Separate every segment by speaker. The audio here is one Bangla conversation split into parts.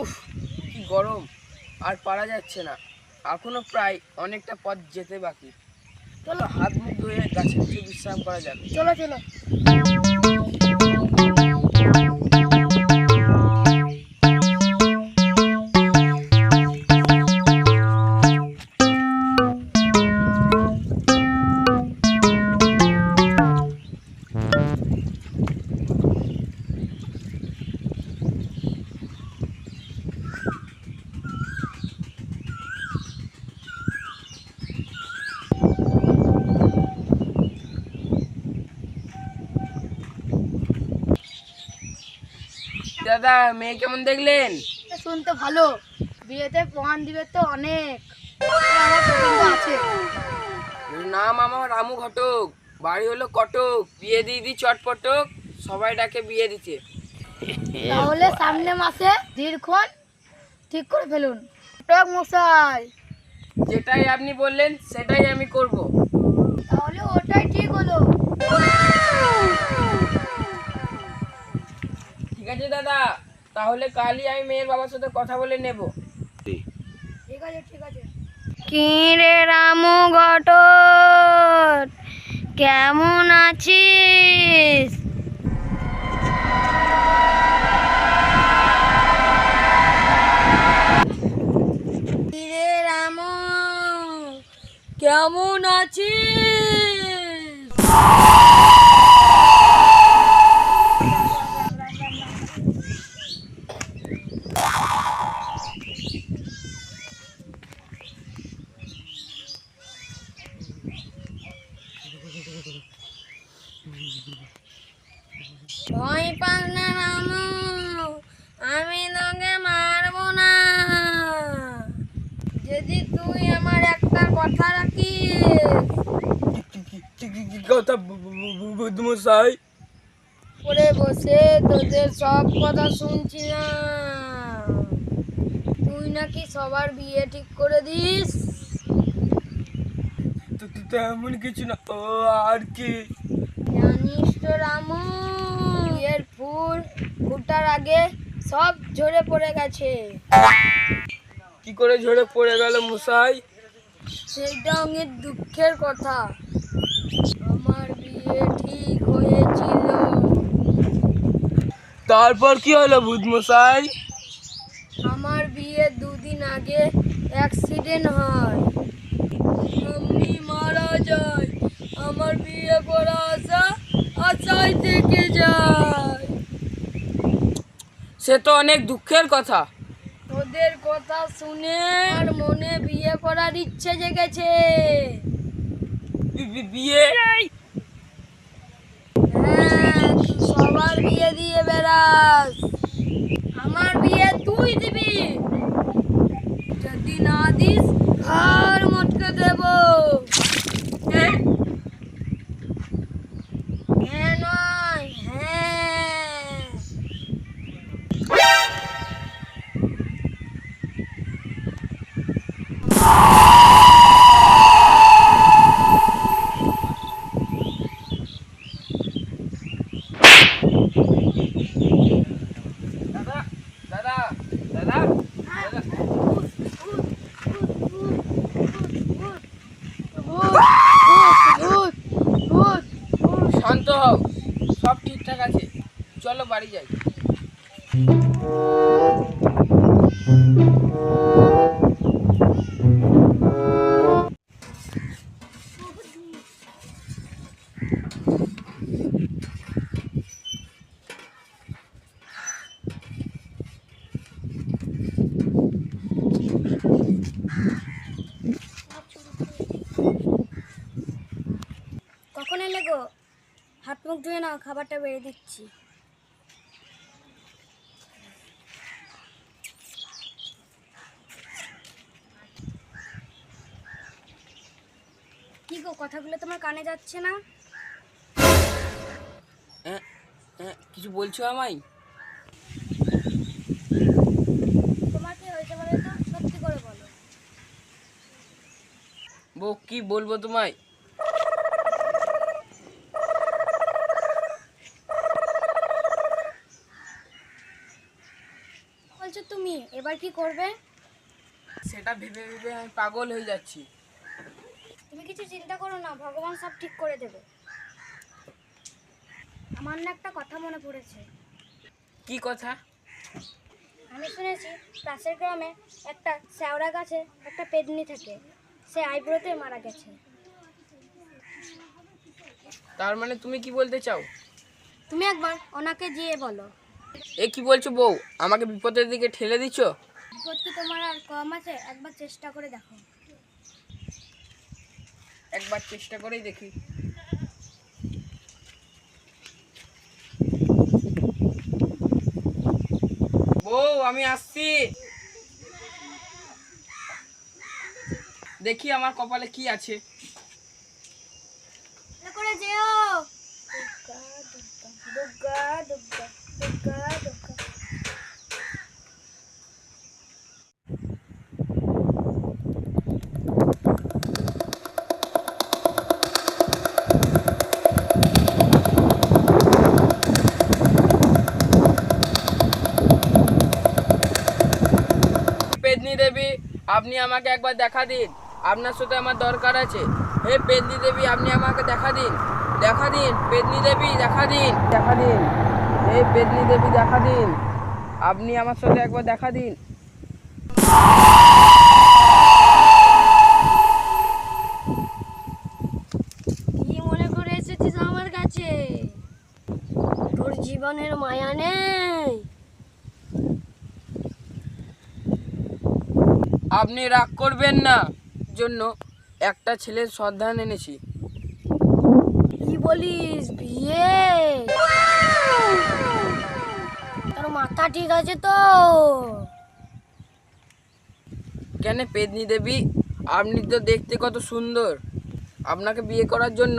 Speaker 1: উফ কি গরম। আর পারা যাচ্ছে না। এখনও প্রায় অনেকটা পথ যেতে বাকি। চলো হাত মুখ ধুয়ে গাছের নিচে বিশ্রাম করা যাবে
Speaker 2: চলো চলো।
Speaker 1: দাদা মেয়ে কেমন দেখলেন?
Speaker 2: শুনতে ভালো। বিয়েতে প্রমাণ দিবে তো অনেক। আছে
Speaker 1: নাম আমার রামু ঘটক। বাড়ি হলো কটক। বিয়ে দিয়ে দি চটপটক। সবাই ডাকে বিয়ে দিতে।
Speaker 2: তাহলে সামনে মাসে দীর্ঘক্ষণ ঠিক করে ফেলুন। টক মশাই।
Speaker 1: যেটাই আপনি বললেন সেটাই আমি করব।
Speaker 2: তাহলে ওটাই ঠিক হলো।
Speaker 1: ঠিক আছে দাদা। তাহলে কালই আমি মেয়ের বাবার সাথে কথা বলে নেব।
Speaker 2: ঠিক আছে ঠিক আছে।
Speaker 3: কিরে রামু ঘটক কেমন আছিস? কিরে রামু কেমন আছিস ভয় পাস না রামু আমি তোকে মারবো না যদি তুই আমার একটা কথা রাখিস
Speaker 1: কথা বুদ্ধমশাই
Speaker 3: করে বসে তোদের সব কথা শুনছিলাম তুই নাকি সবার বিয়ে ঠিক করে দিস
Speaker 1: তেমন কিছু না ও আর কি
Speaker 3: জানিস তো রামু বিয়ের ফুল ফুটার আগে সব ঝরে পড়ে গেছে।
Speaker 1: কি করে ঝরে পড়ে গেল মশাই?
Speaker 3: সেটা অনেক দুঃখের কথা। আমার বিয়ে ঠিক হয়েছিল।
Speaker 1: তারপর কি হলো ভূত বুধমশাই
Speaker 3: আমার বিয়ে দুদিন আগে অ্যাক্সিডেন্ট হয়। আমি মারা যাই। আমার বিয়ে করা আশা আশাই থেকে যায়।
Speaker 1: সে তো অনেক দুঃখের কথা।
Speaker 3: ওদের কথা শুনে আর মনে বিয়ে করার ইচ্ছে জেগেছে।
Speaker 1: বিয়ে?
Speaker 3: হ্যাঁ সবার বিয়ে দিয়ে বেড়াস। আমার বিয়ে তুই দিবি। যদি না দিস ঘর মটকে দেব হ্যাঁ হ্যাঁ নয় হ্যাঁ
Speaker 1: দাদা দাদা দাদা দাদা
Speaker 2: ভূত ভূত
Speaker 1: শান্ত হও সব ঠিকঠাক আছে চলো বাড়ি যাই।
Speaker 3: কখন এলে গো? হাত মুখ ধুয়ে নাও খাবারটা বেড়ে দিচ্ছি। গো কথাগুলো তোমার কানে যাচ্ছে না?
Speaker 1: কিছু বলছো আমায়?
Speaker 3: তোমার কি হয়েছে বলো তো সত্যি করে বলো।
Speaker 1: বউ কি বলব তোমায়?
Speaker 3: বলছো তুমি এবার কি করবে?
Speaker 1: সেটা ভেবে ভেবে আমি পাগল হয়ে যাচ্ছি।
Speaker 3: কিছু চিন্তা করো না ভগবান সব ঠিক করে দেবে। আমার না একটা কথা মনে পড়েছে।
Speaker 1: কি কথা?
Speaker 3: আমি শুনেছি পাশের গ্রামে একটা শ্যাওড়া গাছে একটা পেদনি থাকে সে আইব্রোতে মারা গেছে।
Speaker 1: তার মানে তুমি কি বলতে চাও?
Speaker 3: তুমি একবার ওনাকে গিয়ে বলো।
Speaker 1: এ কি বলছো বউ? আমাকে বিপদের দিকে ঠেলে দিচ্ছ?
Speaker 3: বিপদ কি তোমার আর কম আছে? একবার চেষ্টা করে দেখো।
Speaker 1: একবার চেষ্টা করেই দেখি। বউ আমি আসছি। দেখি আমার কপালে কি আছে।
Speaker 3: করে যেও। দুর্গা দুর্গা দুর্গা দুর্গা
Speaker 1: আপনি আমাকে একবার দেখা দিন। আপনার সাথে আমার দরকার আছে। হে পেদনি দেবী, আপনি আমাকে দেখা দিন। দেখা দিন পেদনি দেবী, দেখা দিন। দেখা দিন। হে পেদনি দেবী, দেখা দিন। আপনি আমার সাথে একবার দেখা দিন।
Speaker 3: কি মনে করে এসেছিস আমার কাছে? জীবনের মায়া নেই।
Speaker 1: আপনি রাগ করবেন না। জন্য একটা ছেলের সন্ধান এনেছি।
Speaker 3: কি বলিস বিয়ে? তোর মাথা ঠিক আছে তো?
Speaker 1: কেন পেদনি দেবী? আপনি তো দেখতে কত সুন্দর। আপনাকে বিয়ে করার জন্য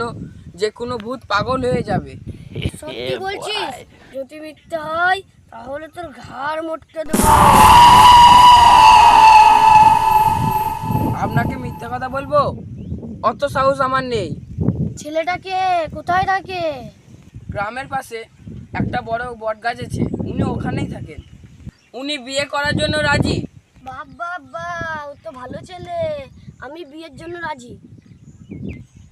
Speaker 1: যে কোনো ভূত পাগল হয়ে যাবে।
Speaker 3: সত্যি বলছিস? যদি মিথ্যা হয় তাহলে তোর ঘাড় মোটকে দেবো।
Speaker 1: আপনাকে মিথ্যা কথা বলব? অত সাহস আমার নেই।
Speaker 3: ছেলেটাকে কোথায় থাকে?
Speaker 1: গ্রামের পাশে একটা বড় বট গাছ আছে উনি ওখানেই থাকেন। উনি বিয়ে করার জন্য রাজি?
Speaker 3: বাবা বা ও তো ভালো ছেলে। আমি বিয়ের জন্য রাজি।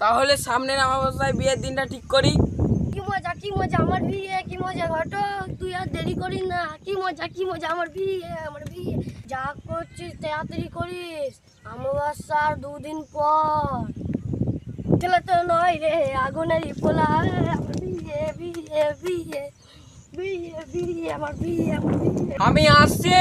Speaker 1: তাহলে সামনের অমাবস্যায় বিয়ের দিনটা ঠিক করি?
Speaker 3: কি মজা কি মজা আমার বিয়ে কি মজা? ঘটক তুই আর দেরি করিস না। কি মজা কি মজা আমার বিয়ে আমার বিয়ে। যা করছিস, তাড়াতাড়ি করিস। অমাবস্যার দুদিন পর। ছেলে তো নয় রে, আগুনের পোলা। বিয়ে বিয়ে বিয়ে বিয়ে বিয়ে, আমার বিয়ে।
Speaker 1: আমি আসছি।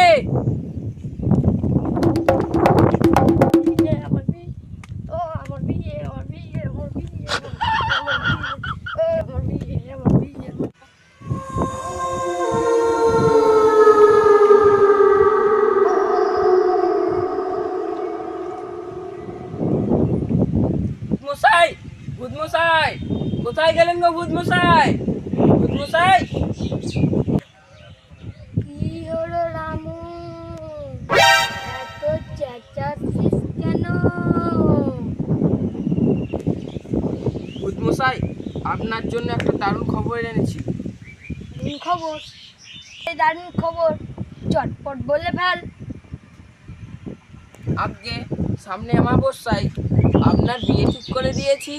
Speaker 1: গো ভূত মশাই ভূত মশাই
Speaker 3: কি হলো রামু? এত চেঁচাচ্ছিস কেন?
Speaker 1: ভূত আপনার জন্য একটা দারুণ খবর এনেছি।
Speaker 3: দারুণ খবর? এই দারুণ খবর। চটপট বলে ফেল।
Speaker 1: আজকে সামনে অমাবস্যায় আপনার বিয়ে ঠিক করে দিয়েছি।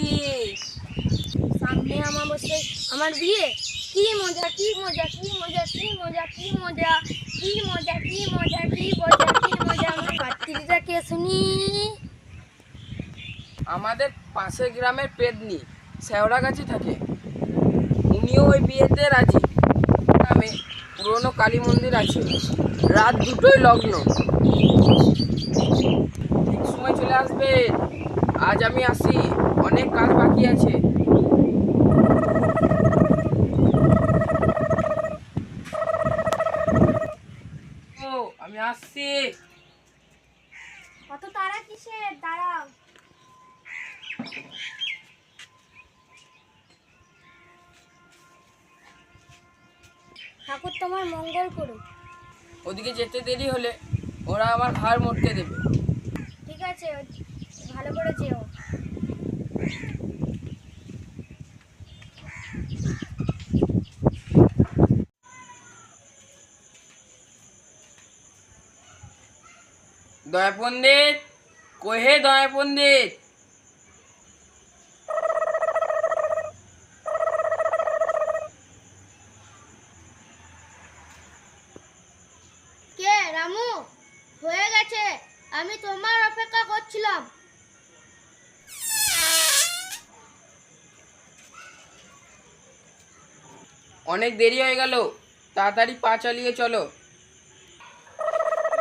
Speaker 3: সামনে আমার বসে আমার বিয়ে? কি মজা কি মজা কি মজা কি মজা কি মজা কি মজা কি মজা কি মজা কি মজা? আমার কাটতিরিটা কে শুনি?
Speaker 1: আমাদের পাশের গ্রামের পেদনি শেওড়া গাছে থাকে। উনিও ওই বিয়েতে রাজি। গ্রামে পুরনো কালী মন্দির আছে। রাত দুটোই লগ্ন। ঠিক সময় চলে আসবে। আজ আমি আসি। অনেক কাজ বাকি আছে ও আমি আসছি।
Speaker 3: কত তারা কিসের? দাঁড়াও। ঠাকুর তোমার মঙ্গল করুক।
Speaker 1: ওদিকে যেতে দেরি হলে ওরা আমার ঘাড় মটকে দেবে।
Speaker 3: ঠিক আছে ভালো করে যেও।
Speaker 1: দয়া পণ্ডিত কহে দয়া পণ্ডিত?
Speaker 3: কে রামু? হয়ে গেছে। আমি তোমার অপেক্ষা করছিলাম।
Speaker 1: অনেক দেরি হয়ে গেল। তাড়াতাড়ি পা চালিয়ে চলো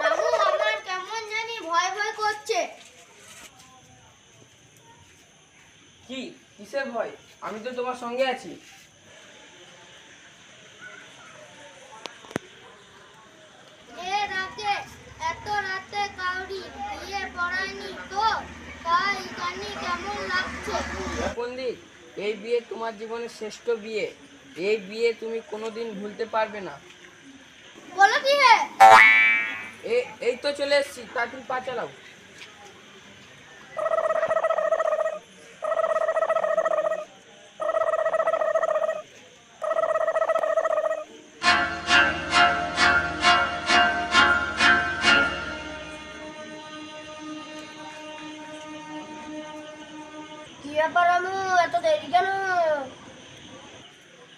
Speaker 3: রামু আমার কেমন জানি ভয় করছে
Speaker 1: কি? কিসের ভয়? আমি তো তোমার সঙ্গে আছি।
Speaker 3: এ রাতে এত রাতে কাউরি বিয়ে পড়ায়নি তো তাই জানি কেমন লাগছে।
Speaker 1: দয়া এই বিয়ে তোমার জীবনের শ্রেষ্ঠ বিয়ে। এই বিয়ে তুমি কোনোদিন ভুলতে পারবে না।
Speaker 3: বলো কি হে?
Speaker 1: এই তো চলে এসেছি তাড়াতাড়ি পা চালাও।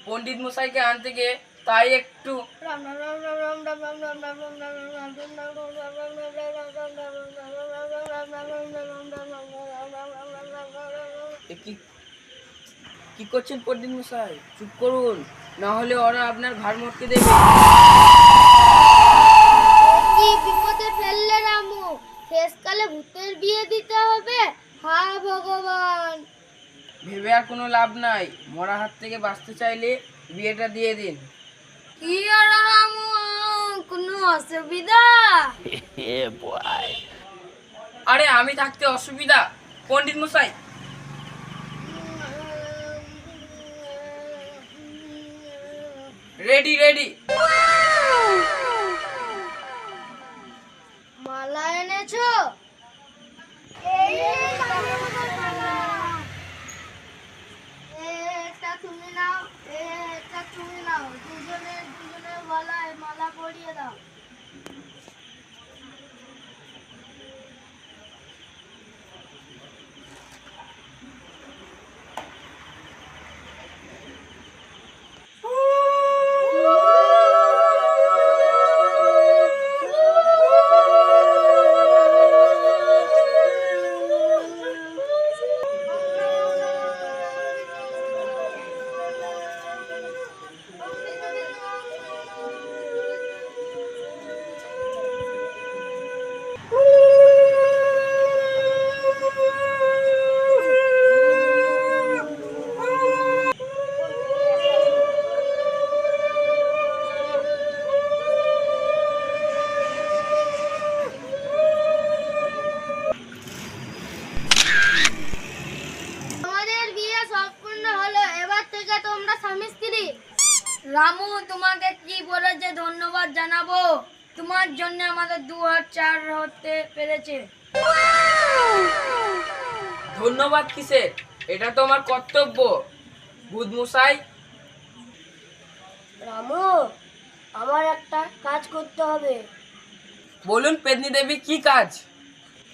Speaker 1: পণ্ডিত মশাইকে আনতে গিয়ে তাই একটু কি করছেন পণ্ডিত মশাই? চুপ করুন। না হলে ওরা আপনার ঘর মটকে দেবে।
Speaker 3: বিপদে ফেললে রামু। শেষকালে ভূতের বিয়ে দিতে হবে। হা ভগবান।
Speaker 1: ভেবে আর কোনো লাভ নাই। মরা হাত থেকে বাঁচতে চাইলে বিয়েটা দিয়ে দিন।
Speaker 3: কি আর রামু কোনো অসুবিধা?
Speaker 1: আরে আমি থাকতে অসুবিধা। পণ্ডিত মশাই। রেডি রেডি
Speaker 3: তোমাকে কি বলে যে ধন্যবাদ জানাব? তোমার জন্য আমাদের দু হাত চার হতে পেরেছে।
Speaker 1: ধন্যবাদ কিসের এটা তো আমার কর্তব্য। বুধ মশাই।
Speaker 3: রামু আমার একটা কাজ করতে হবে।
Speaker 1: বলুন পেদনি দেবী কি কাজ?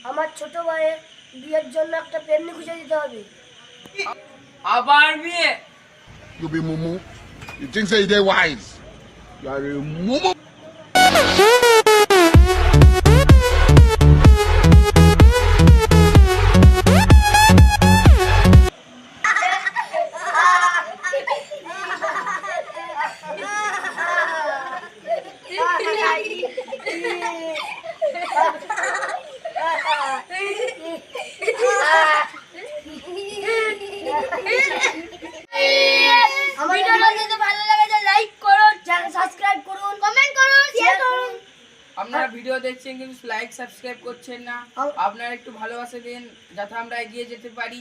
Speaker 3: আমার ছোট ভাইয়ের বিয়ের জন্য একটা পেন্নি খুঁজে দিতে হবে।
Speaker 1: আবার বিয়ে?
Speaker 4: be mumu. You think say you dey wise. You are a mumu.
Speaker 3: Subscribe
Speaker 1: করছেন না। আপনারা একটু ভালোবাসা দিন যাতে আমরা এগিয়ে যেতে পারি।